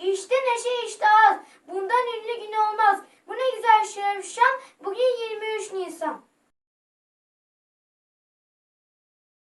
İşte neşe işte az. Bundan ünlü gün olmaz. Bu ne güzel şevşen. Bugün 23 Nisan.